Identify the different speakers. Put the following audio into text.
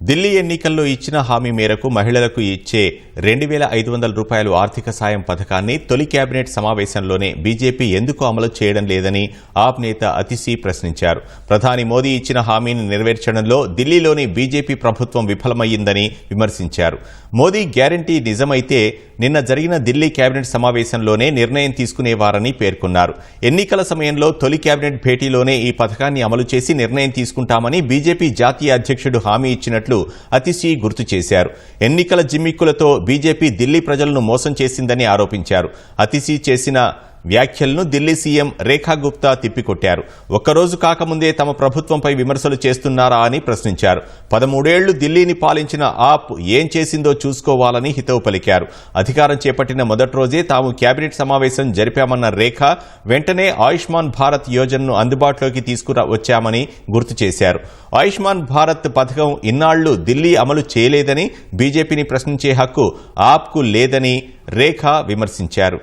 Speaker 1: ఢిల్లీ ఎన్నికల్లో ఇచ్చిన హామీ మేరకు మహిళలకు ఇచ్చే రెండు వేల ఐదు వందల రూపాయలు ఆర్థిక సాయం పథకాన్ని తొలి కేబినెట్ సమావేశంలోనే బీజేపీ ఎందుకు అమలు చేయడం లేదని ఆప్ నేత అతిశీ ప్రశ్నించారు. ప్రధాని మోదీ ఇచ్చిన హామీని నెరవేర్చడంలో ఢిల్లీలోని బీజేపీ ప్రభుత్వం విఫలమయ్యిందని విమర్శించారు. మోదీ గ్యారంటీ నిజమైతే నిన్న జరిగిన ఢిల్లీ కేబినెట్ సమావేశంలోనే నిర్ణయం తీసుకునేవారని పేర్కొన్నారు. ఎన్నికల సమయంలో తొలి కేబినెట్ భేటీలోనే ఈ పథకాన్ని అమలు చేసి నిర్ణయం తీసుకుంటామని బీజేపీ జాతీయ అధ్యక్షుడు హామీ ఇచ్చినట్లు అతిశీ గుర్తు చేశారు. ఎన్నికల జిమ్మిక్కులతో బీజేపీ ఢిల్లీ ప్రజలను మోసం చేసిందని ఆరోపించారు. అతిశీ చేసిన వ్యాఖ్యలను ఢిల్లీ సీఎం రేఖా గుప్తా తిప్పికొట్టారు. ఒక్కరోజు కాకముందే తమ ప్రభుత్వంపై విమర్శలు చేస్తున్నారా అని ప్రశ్నించారు. పదమూడేళ్ళు ఢిల్లీని పాలించిన ఆప్ ఏం చేసిందో చూసుకోవాలని హితవు పలికారు. అధికారం చేపట్టిన మొదటి రోజే తాము కేబినెట్ సమావేశం జరిపామన్న రేఖ వెంటనే ఆయుష్మాన్ భారత్ యోజనను అందుబాటులోకి తీసుకురా వచ్చామని గుర్తు చేశారు. ఆయుష్మాన్ భారత్ పథకం ఇన్నాళ్ళు ఢిల్లీ అమలు చేయలేదని బీజేపీని ప్రశ్నించే హక్కు ఆప్కు లేదని రేఖ విమర్శించారు.